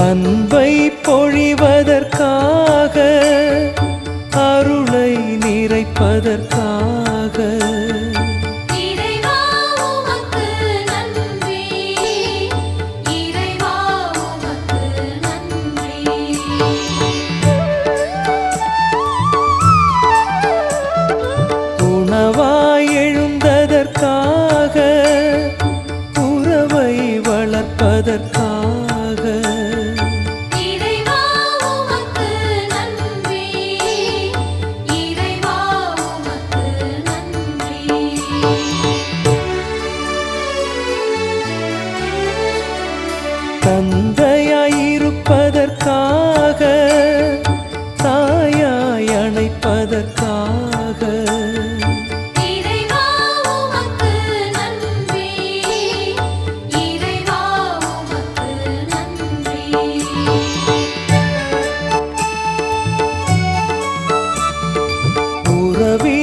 அன்பை பொழிவதற்காக அருளை நிறைப்பதற்காக. தந்தையாயிருப்பதற்காக தாயாய் அணைப்பதற்காக. உறவின்